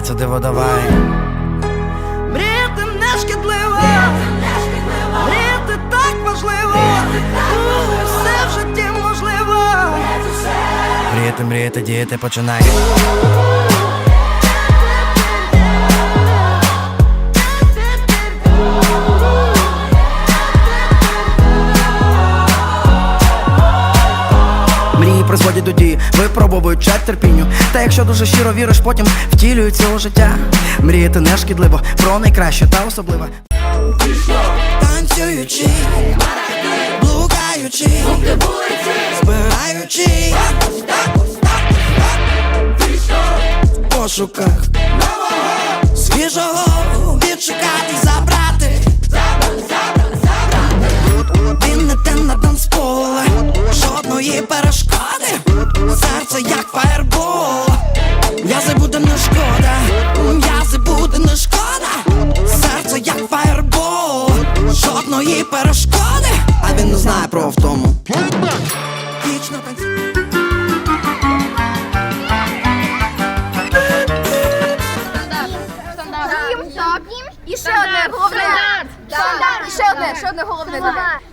відбувається диво давай. Мріяти не шкідливо, мріяти так важливо, все в житті можливо. Мріяти, мріяти, діяти, починай. Призводять до дії, випробовують чат терпінню. Та якщо дуже щиро віриш, потім втілюється у життя. Мріяти не шкідливо, про найкраще та особливе. Танцюючи, блукаючи, збираючи в пошуках свіжого відшукати, жодної перешкоди, а він не знає про втому. Вічно танцює. І ще одне головне. Стандарт. І ще одне, ще одне головне.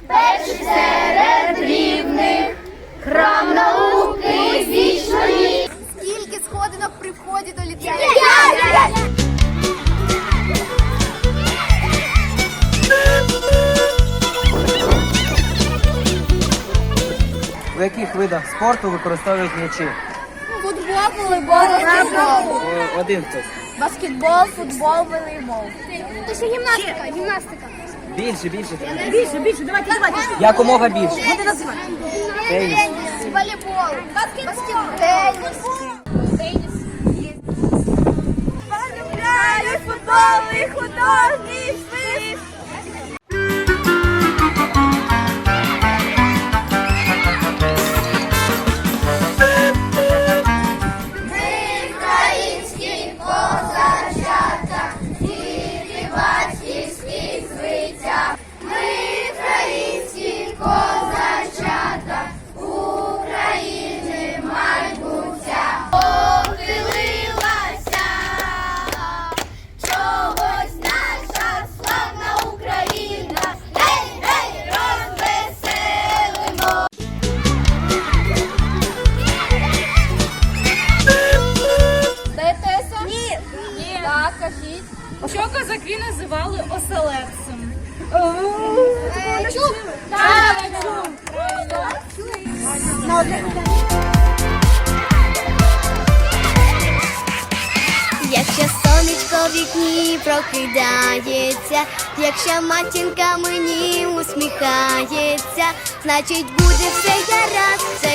Перший серед рівних. Храм науки вічної. Скільки сходинок при вході до ліцею? В яких видах спорту використовують м'ячі? Футбол, волейбол, баскетбол. О, Один хтось. Баскетбол, футбол, волейбол. Це ще гімнастика, гімнастика. Більше, більше. Більше, більше, давайте, давайте. Якомога більше. Буде називати. Теніс. Волейбол. Баскетбол. Теніс. Що козаки називали оселедцем? Так. Якщо сонечко в вікні прокидається, якщо матінка мені усміхається, значить буде все гаразд.